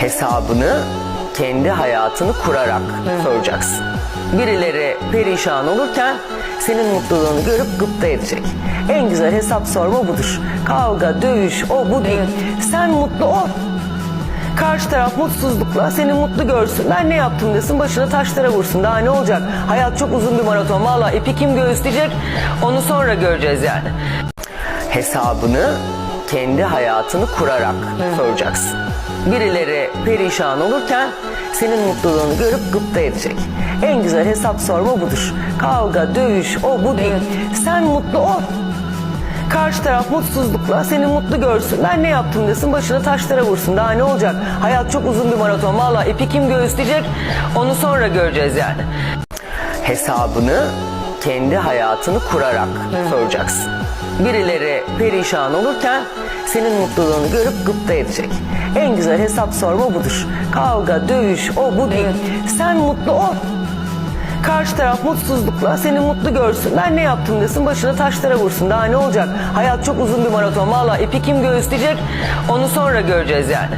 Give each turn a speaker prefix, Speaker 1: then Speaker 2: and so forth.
Speaker 1: hesabını kendi hayatını kurarak soracaksın. Birileri perişan olurken senin mutluluğunu görüp gıpta edecek. En güzel hesap sorma budur. Kavga, dövüş, o bu değil. Sen mutlu ol. Karşı taraf mutsuzlukla seni mutlu görsün. Ben ne yaptım desin başına taşlara vursun. Daha ne olacak? Hayat çok uzun bir maraton. Valla ipi kim göğüsleyecek onu sonra göreceğiz yani. Hesabını kendi hayatını kurarak soracaksın. Birileri perişan olurken senin mutluluğunu görüp gıpta edecek. En güzel hesap sorma budur. Kavga, dövüş, o bu değil. Sen mutlu ol. Karşı taraf mutsuzlukla seni mutlu görsün. Ben ne yaptım desin başına taşlara vursun. Daha ne olacak? Hayat çok uzun bir maraton. Valla ipi kim göğüsleyecek onu sonra göreceğiz yani. Hesabını kendi hayatını kurarak soracaksın. Birileri perişan olurken senin mutluluğunu görüp gıpta edecek. En güzel hesap sorma budur. Kavga, dövüş, o bu değil. Sen mutlu ol. Karşı taraf mutsuzlukla seni mutlu görsün. Ben ne yaptım desin başına taşlara vursun. Daha ne olacak? Hayat çok uzun bir maraton. Valla ipi kim göğüsleyecek onu sonra göreceğiz yani.